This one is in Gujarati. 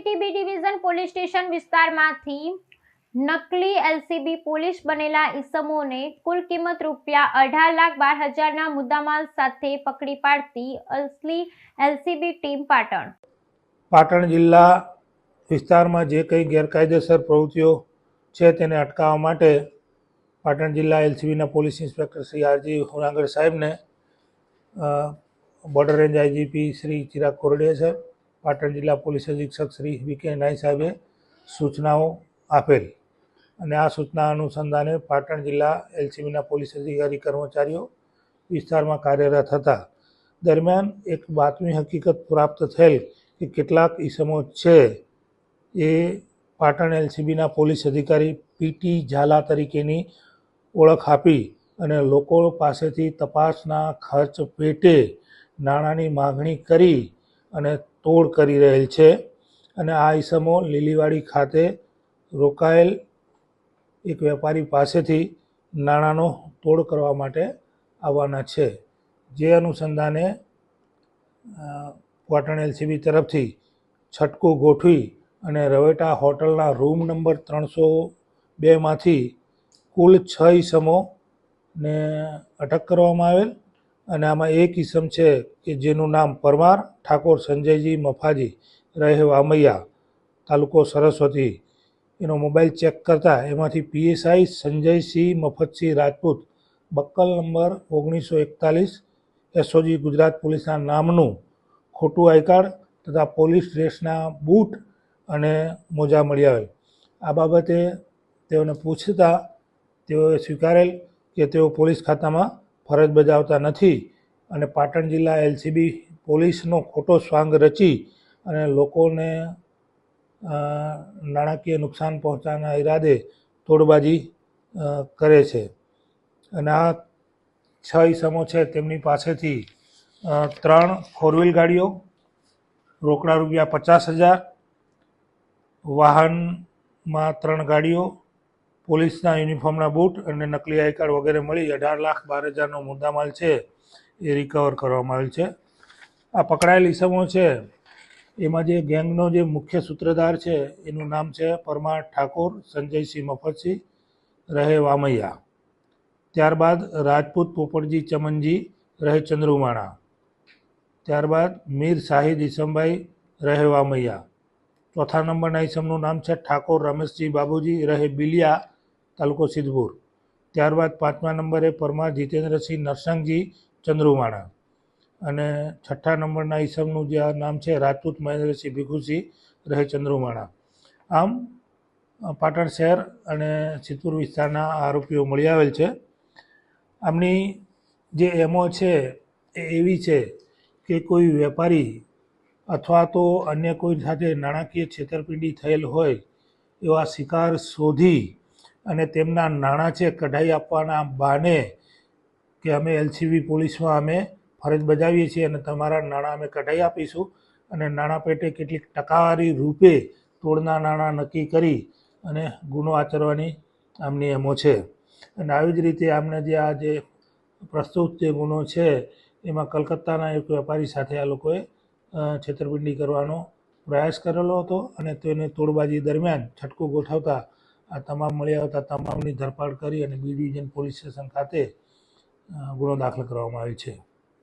City B division police station વિસ્તારમાંથી નકલી એલસીબી પોલીસ બનેલા ઈસમોને કુલ કિંમત રૂપિયા અઢાર લાખ બાર હજારના મુદ્દામાલ સાથે પકડી પાડતી અસલી એલસીબી ટીમ પાટણ. પાટણ જિલ્લા વિસ્તારમાં જે કંઈ ગેરકાયદેસર પ્રવૃત્તિઓ છે તેને અટકાવવા માટે પાટણ જિલ્લા એલસીબીના police inspector Shri R G Honagar સાહેબને border range IGP Shri Chirag Kordiya સાહેબ પાટણ જિલ્લા પોલીસ અધિક્ષક શ્રી વી કે નાઈ સાહેબે સૂચનાઓ આપેલ. અને આ સૂચના અનુસંધાને પાટણ જિલ્લા એલસીબીના પોલીસ અધિકારી કર્મચારીઓ વિસ્તારમાં કાર્યરત હતા. દરમિયાન એક બાતમી હકીકત પ્રાપ્ત થયેલ કે કેટલાક ઈસમો છે એ પાટણ એલસીબીના પોલીસ અધિકારી પીટી ઝાલા તરીકેની ઓળખ આપી અને લોકો પાસેથી તપાસના ખર્ચ પેટે નાણાંની માગણી કરી અને તોડ કરી રહેલ છે અને આ ઈસમો લીલીવાડી ખાતે રોકાયેલ એક વેપારી પાસેથી નાણાંનો તોડ કરવા માટે આવવાના છે. જે અનુસંધાને પાટણ એલસીબી તરફથી છટકું ગોઠવી અને રવેટા હોટલના રૂમ નંબર ત્રણસો બેમાંથી કુલ છ ઈસમોને અટક કરવામાં આવેલ. અને આમાં એક ઈસમ છે કે જેનું નામ પરમાર ઠાકોર સંજયજી મફાજી રહે વામૈયા તાલુકો સરસ્વતી. એનો મોબાઈલ ચેક કરતા એમાંથી PSI Sanjaysinh Mafatsinh Rajput, buckle number ઓગણીસો એકતાલીસ, એસઓજી ગુજરાત પોલીસના નામનું ખોટું આઈ કાર્ડ તથા પોલીસ ડ્રેસના બૂટ અને મોજા મળી આવેલ. આ બાબતે તેઓને પૂછતા તેઓએ સ્વીકારેલ કે તેઓ પોલીસ ખાતામાં ફરજ બજાવતા નથી અને પાટણ જિલ્લા એલસીબી પોલીસનો ખોટો સ્વાંગ રચી અને લોકોને નાણાકીય નુકસાન પહોંચાડવાના ઈરાદે તોડબાજી કરે છે. અને આ છ ઈસમો છે તેમની પાસેથી ત્રણ ફોર વ્હીલ ગાડીઓ, રોકડા રૂપિયા પચાસ હજાર, વાહનમાં ત્રણ ગાડીઓ પોલીસના યુનિફોર્મના બૂટ અને નકલી આઈ કાર્ડ વગેરે મળી અઢાર લાખ બાર હજારનો મુદ્દામાલ છે એ રિકવર કરવામાં આવેલ છે. આ પકડાયેલ ઈસમો છે. એમાં જે ગેંગનો જે મુખ્ય સૂત્રધાર છે, એનું નામ છે પરમાર ઠાકોર, સંજયસિંહ મફતસિંહ, રહે વામૈયા. ત્યારબાદ રાજપૂત પોપટજી ચમનજી, રહે ચંદ્રુમાણા. ત્યારબાદ મીર શાહિદ ઈસમભાઈ, રહે વામૈયા. ચોથા નંબરના ઈસમનું નામ છે ઠાકોર રમેશજી બાબુજી, રહે બિલિયા તાલુકો સિદ્ધપુર. ત્યારબાદ પાંચમા નંબરે પરમાર જીતેન્દ્રસિંહ નરસંગજી ચંદ્રુમાણા અને છઠ્ઠા નંબરના ઈસમનું જે આ નામ છે, રાજપૂત મહેન્દ્રસિંહ ભીખુસિંહ રહે ચંદ્રુમાણા આમ, પાટણ શહેર અને સિદ્ધપુર વિસ્તારના આરોપીઓ મળી આવેલ છે. આમની જે એમો છે, એ એવી છે કે કોઈ વેપારી અથવા તો અન્ય કોઈ સાથે નાણાકીય છેતરપિંડી થયેલ હોય એવા શિકાર શોધી અને તેમના નાણાં છે કઢાઈ આપવાના બહાને કે અમે એલસીબી પોલીસમાં અમે ફરજ બજાવીએ છીએ અને તમારા નાણાં અમે કઢાઈ આપીશું અને નાણાં પેટે કેટલીક ટકાવારી રૂપે તોડના નાણાં નક્કી કરી અને ગુનો આચરવાની આમની એમો છે. અને આવી જ રીતે આમને જે આ જે પ્રસ્તુત જે ગુનો છે, એમાં કલકત્તાના એક વેપારી સાથે આ લોકોએ છેતરપિંડી કરવાનો પ્રયાસ કરેલો હતો અને તેને તોડબાજી દરમિયાન છટકું ગોઠવતા આ તમામ મળી આવતા તમામની ધરપકડ કરી અને બી ડિવિઝન પોલીસ સ્ટેશન ખાતે ગુનો દાખલ કરવામાં આવ્યો છે.